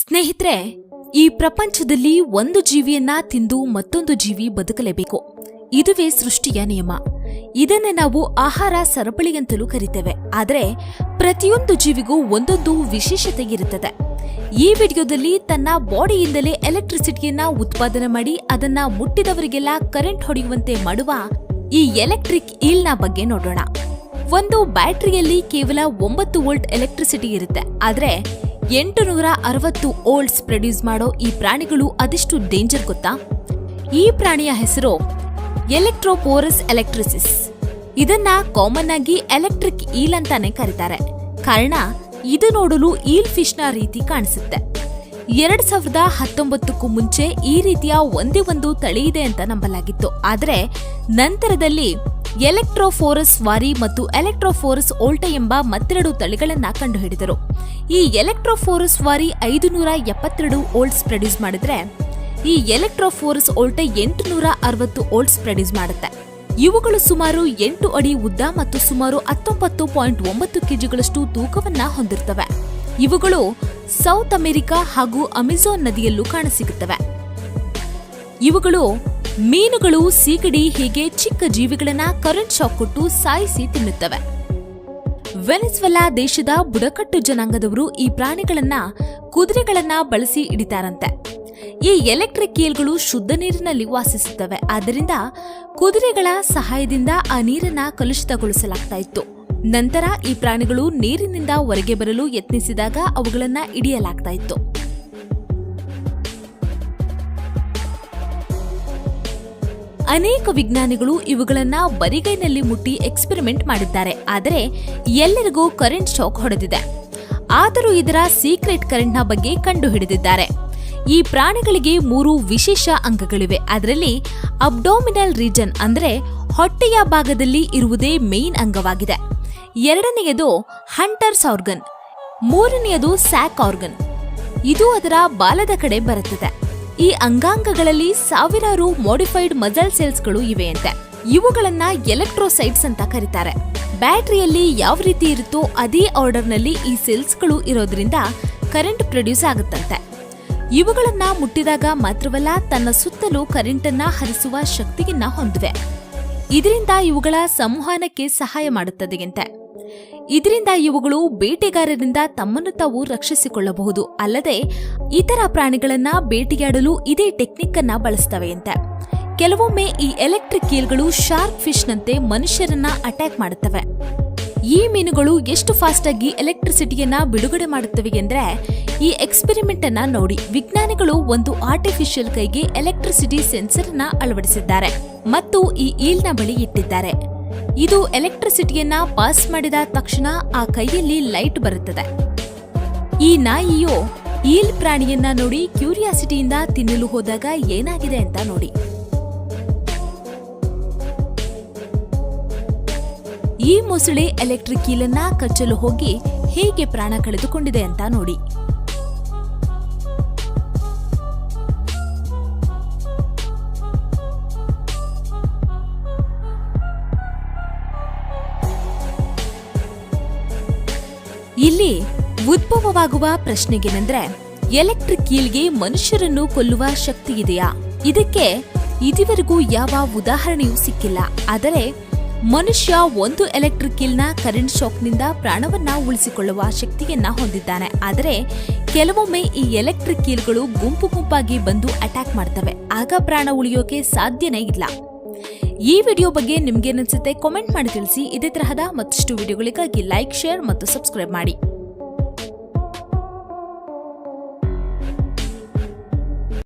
ಸ್ನೇಹಿತರೆ, ಈ ಪ್ರಪಂಚದಲ್ಲಿ ಒಂದು ಜೀವಿಯನ್ನ ತಿಂದು ಮತ್ತೊಂದು ಜೀವಿ ಬದುಕಲೇಬೇಕು. ಇದುವೇ ಸೃಷ್ಟಿಯ ನಿಯಮ. ಇದನ್ನೇ ನಾವು ಆಹಾರ ಸರಪಳಿ ಅಂತಲೂ ಕರಿತೇವೆ. ಆದರೆ, ಪ್ರತಿಯೊಂದು ಜೀವಿಗೂ ಒಂದೊಂದು ವಿಶೇಷತೆ ಇರುತ್ತದೆ. ಈ ವಿಡಿಯೋದಲ್ಲಿ ತನ್ನ ಬಾಡಿಯಿಂದಲೇ ಎಲೆಕ್ಟ್ರಿಸಿಟಿಯನ್ನ ಉತ್ಪಾದನೆ ಮಾಡಿ ಅದನ್ನ ಮುಟ್ಟಿದವರಿಗೆಲ್ಲ ಕರೆಂಟ್ ಹೊಡೆಯುವಂತೆ ಮಾಡುವ ಈ ಎಲೆಕ್ಟ್ರಿಕ್ ಈಲ್ನ ಬಗ್ಗೆ ನೋಡೋಣ. ಒಂದು ಬ್ಯಾಟರಿಯಲ್ಲಿ ಕೇವಲ ಒಂಬತ್ತು ವೋಲ್ಟ್ ಎಲೆಕ್ಟ್ರಿಸಿಟಿ ಇರುತ್ತೆ. ಆದ್ರೆ ಎಂಟು ನೂರ ಅರವತ್ತು ಓಲ್ಡ್ಸ್ ಪ್ರೊಡ್ಯೂಸ್ ಮಾಡೋ ಈ ಪ್ರಾಣಿಗಳು ಅದೆಷ್ಟು ಡೇಂಜರ್ ಗೊತ್ತಾ? ಈ ಪ್ರಾಣಿಯ ಹೆಸರು ಎಲೆಕ್ಟ್ರೋಪೋರಸ್ ಎಲೆಕ್ಟ್ರಿಸಿಸ್. ಇದನ್ನ ಕಾಮನ್ ಆಗಿ ಎಲೆಕ್ಟ್ರಿಕ್ ಈಲ್ ಅಂತಾನೆ ಕರೀತಾರೆ. ಕಾರಣ, ಇದು ನೋಡಲು ಈಲ್ ಫಿಶ್ನ ರೀತಿ ಕಾಣಿಸುತ್ತೆ. ಎರಡ್ ಸಾವಿರದ ಹತ್ತೊಂಬತ್ತಕ್ಕೂ ಮುಂಚೆ ಈ ರೀತಿಯ ಒಂದೇ ಒಂದು ತಳಿ ಇದೆ ಅಂತ ನಂಬಲಾಗಿತ್ತು. ಆದರೆ, ನಂತರದಲ್ಲಿ ಎಲೆಕ್ಟ್ರೋಫೋರಸ್ ವಾರಿ ಮತ್ತು ಎಲೆಕ್ಟ್ರೋಫೋರಸ್ ಓಲ್ಟ ಎಂಬ ಮತ್ತೆರಡು ತಳಿಗಳನ್ನು ಕಂಡುಹಿಡಿದರು. ಈ ಎಲೆಕ್ಟ್ರೋಫೋರಸ್ ವಾರಿ ಐದು ನೂರ ಎಪ್ಪತ್ತೆರಡು ಓಲ್ಟ್ಸ್ ಪ್ರೊಡ್ಯೂಸ್ ಮಾಡಿದ್ರೆ, ಈ ಎಲೆಕ್ಟ್ರೋಫೋರಸ್ ಓಲ್ಟ ಎಂಟು ನೂರ ಅರವತ್ತು ಓಲ್ಟ್ಸ್ ಪ್ರೊಡ್ಯೂಸ್ ಮಾಡುತ್ತೆ. ಇವುಗಳು ಸುಮಾರು ಎಂಟು ಅಡಿ ಉದ್ದ ಮತ್ತು ಸುಮಾರು ಹತ್ತೊಂಬತ್ತು ಪಾಯಿಂಟ್ ಒಂಬತ್ತು ಕೆಜಿಗಳಷ್ಟು ತೂಕವನ್ನ ಹೊಂದಿರ್ತವೆ. ಇವುಗಳು ಸೌತ್ ಅಮೆರಿಕ ಹಾಗೂ ಅಮೆಜಾನ್ ನದಿಯಲ್ಲೂ ಕಾಣಸಿಗುತ್ತವೆ. ಇವುಗಳು ಮೀನುಗಳು, ಸೀಗಡಿ ಹೀಗೆ ಚಿಕ್ಕ ಜೀವಿಗಳನ್ನ ಕರೆಂಟ್ ಶಾಕ್ ಕೊಟ್ಟು ಸಾಯಿಸಿ ತಿನ್ನುತ್ತವೆ. ವೆನಿಸ್ವೆಲಾ ದೇಶದ ಬುಡಕಟ್ಟು ಜನಾಂಗದವರು ಈ ಪ್ರಾಣಿಗಳನ್ನ ಕುದುರೆಗಳನ್ನ ಬಳಸಿ ಹಿಡಿತಾರಂತೆ. ಈ ಎಲೆಕ್ಟ್ರಿಕ್ ಕೀಲ್ಗಳು ಶುದ್ಧ ನೀರಿನಲ್ಲಿ ವಾಸಿಸುತ್ತವೆ. ಆದ್ದರಿಂದ ಕುದುರೆಗಳ ಸಹಾಯದಿಂದ ಆ ನೀರನ್ನ ಕಲುಷಿತಗೊಳಿಸಲಾಗ್ತಾ ಇತ್ತು. ನಂತರ ಈ ಪ್ರಾಣಿಗಳು ನೀರಿನಿಂದ ಹೊರಗೆ ಬರಲು ಯತ್ನಿಸಿದಾಗ ಅವುಗಳನ್ನ ಹಿಡಿಯಲಾಗ್ತಾ ಇತ್ತು. ಅನೇಕ ವಿಜ್ಞಾನಿಗಳು ಇವುಗಳನ್ನ ಬರಿಗೈನಲ್ಲಿ ಮುಟ್ಟಿ ಎಕ್ಸ್ಪೆರಿಮೆಂಟ್ ಮಾಡಿದ್ದಾರೆ. ಆದರೆ ಎಲ್ಲರಿಗೂ ಕರೆಂಟ್ ಶಾಕ್ ಹೊಡೆದಿದೆ. ಆದರೂ ಇದರ ಸೀಕ್ರೆಟ್ ಕರೆಂಟ್ನ ಬಗ್ಗೆ ಕಂಡುಹಿಡಿದಿದ್ದಾರೆ. ಈ ಪ್ರಾಣಿಗಳಿಗೆ ಮೂರು ವಿಶೇಷ ಅಂಗಗಳಿವೆ. ಅದರಲ್ಲಿ ಅಬ್ಡೋಮಿನಲ್ ರೀಜನ್ ಅಂದ್ರೆ ಹೊಟ್ಟೆಯ ಭಾಗದಲ್ಲಿ ಇರುವುದೇ ಮೇನ್ ಅಂಗವಾಗಿದೆ. ಎರಡನೆಯದು ಹಂಟರ್ಸ್ ಆರ್ಗನ್ ಮೂರನೆಯದು ಸ್ಯಾಕ್ ಆರ್ಗನ್ ಇದು ಅದರ ಬಾಲದ ಕಡೆ ಬರುತ್ತದೆ. ಈ ಅಂಗಾಂಗಗಳಲ್ಲಿ ಸಾವಿರಾರು ಮಾಡಿಫೈಡ್ ಮಜಲ್ ಸೆಲ್ಸ್ಗಳು ಇವೆಯಂತೆ. ಇವುಗಳನ್ನ ಎಲೆಕ್ಟ್ರೋಸೈಟ್ಸ್ ಅಂತ ಕರೀತಾರೆ. ಬ್ಯಾಟರಿಯಲ್ಲಿ ಯಾವ ರೀತಿ ಇರುತ್ತೋ ಅದೇ ಆರ್ಡರ್ನಲ್ಲಿ ಈ ಸೆಲ್ಸ್ಗಳು ಇರೋದ್ರಿಂದ ಕರೆಂಟ್ ಪ್ರೊಡ್ಯೂಸ್ ಆಗುತ್ತಂತೆ. ಇವುಗಳನ್ನ ಮುಟ್ಟಿದಾಗ ಮಾತ್ರವಲ್ಲ ತನ್ನ ಸುತ್ತಲೂ ಕರೆಂಟನ್ನ ಹರಿಸುವ ಶಕ್ತಿಯನ್ನ ಹೊಂದಿವೆ. ಇದರಿಂದ ಇವುಗಳ ಸಂವಹನಕ್ಕೆ ಸಹಾಯ ಮಾಡುತ್ತದೆಯಂತೆ. ಇದರಿಂದ ಇವುಗಳು ಬೇಟೆಗಾರರಿಂದ ತಮ್ಮನ್ನು ತಾವು ರಕ್ಷಿಸಿಕೊಳ್ಳಬಹುದು. ಅಲ್ಲದೆ ಇತರ ಪ್ರಾಣಿಗಳನ್ನ ಬೇಟೆಯಾಡಲು ಇದೇ ಟೆಕ್ನಿಕ್ ಅನ್ನ ಬಳಸ್ತವೆಯಂತೆ ಕೆಲವೊಮ್ಮೆ ಈ ಎಲೆಕ್ಟ್ರಿಕ್ ಕೀಲ್ಗಳು ಶಾರ್ಕ್ ಫಿಶ್ನಂತೆ ಮನುಷ್ಯರನ್ನ ಅಟ್ಯಾಕ್ ಮಾಡುತ್ತವೆ. ಈ ಮೀನುಗಳು ಎಷ್ಟು ಫಾಸ್ಟ್ ಆಗಿ ಎಲೆಕ್ಟ್ರಿಸಿಟಿಯನ್ನ ಬಿಡುಗಡೆ ಮಾಡುತ್ತವೆ ಎಂದ್ರೆ ಈ ಎಕ್ಸ್ಪೆರಿಮೆಂಟ್ ಅನ್ನ ನೋಡಿ. ವಿಜ್ಞಾನಿಗಳು ಒಂದು ಆರ್ಟಿಫಿಷಿಯಲ್ ಕೈಗೆ ಎಲೆಕ್ಟ್ರಿಸಿಟಿ ಸೆನ್ಸರ್ ಅನ್ನ ಅಳವಡಿಸಿದ್ದಾರೆ. ಮತ್ತು ಈ ಈಲ್ನ ಬಳಿ ಇಟ್ಟಿದ್ದಾರೆ. ಇದು ಎಲೆಕ್ಟ್ರಿಸಿಟಿಯನ್ನ ಪಾಸ್ ಮಾಡಿದ ತಕ್ಷಣ ಆ ಕೈಯಲ್ಲಿ ಲೈಟ್ ಬರುತ್ತದೆ. ಈ ನಾಯಿಯು ಈಲ್ ಪ್ರಾಣಿಯನ್ನ ನೋಡಿ ಕ್ಯೂರಿಯಾಸಿಟಿಯಿಂದ ತಿನ್ನಲು ಹೋದಾಗ ಏನಾಗಿದೆ ಅಂತ ನೋಡಿ. ಈ ಮೊಸಳೆ ಎಲೆಕ್ಟ್ರಿಕ್ ಈಲನ್ನ ಕಚ್ಚಲು ಹೋಗಿ ಹೇಗೆ ಪ್ರಾಣ ಕಳೆದುಕೊಂಡಿದೆ ಅಂತ ನೋಡಿ. ಇಲ್ಲಿ ಉದ್ಭವವಾಗುವ ಪ್ರಶ್ನೆಗೇನೆಂದ್ರೆ ಎಲೆಕ್ಟ್ರಿಕ್ ಕೀಲ್ಗೆ ಮನುಷ್ಯರನ್ನು ಕೊಲ್ಲುವ ಶಕ್ತಿ ಇದೆಯಾ? ಇದಕ್ಕೆ ಇದುವರೆಗೂ ಯಾವ ಉದಾಹರಣೆಯೂ ಸಿಕ್ಕಿಲ್ಲ. ಆದರೆ ಮನುಷ್ಯ ಒಂದು ಎಲೆಕ್ಟ್ರಿಕ್ ಕೀಲ್ನ ಕರೆಂಟ್ ಶಾಕ್ನಿಂದ ಪ್ರಾಣವನ್ನ ಉಳಿಸಿಕೊಳ್ಳುವ ಶಕ್ತಿಯನ್ನ ಹೊಂದಿದ್ದಾನೆ. ಆದರೆ ಕೆಲವೊಮ್ಮೆ ಈ ಎಲೆಕ್ಟ್ರಿಕ್ ಕೀಲ್ಗಳು ಗುಂಪು ಗುಂಪಾಗಿ ಬಂದು ಅಟ್ಯಾಕ್ ಮಾಡ್ತವೆ. ಆಗ ಪ್ರಾಣ ಉಳಿಯೋಕೆ ಸಾಧ್ಯನೇ ಇಲ್ಲ. ಈ ವಿಡಿಯೋ ಬಗ್ಗೆ ನಿಮ್ಗೇನನ್ಸುತ್ತೆ ಕಾಮೆಂಟ್ ಮಾಡಿ ತಿಳಿಸಿ. ಇದೇ ತರಹದ ಮತ್ತಷ್ಟು ವಿಡಿಯೋಗಳಿಗಾಗಿ ಲೈಕ್ ಶೇರ್ ಮತ್ತು ಸಬ್ಸ್ಕ್ರೈಬ್ ಮಾಡಿ.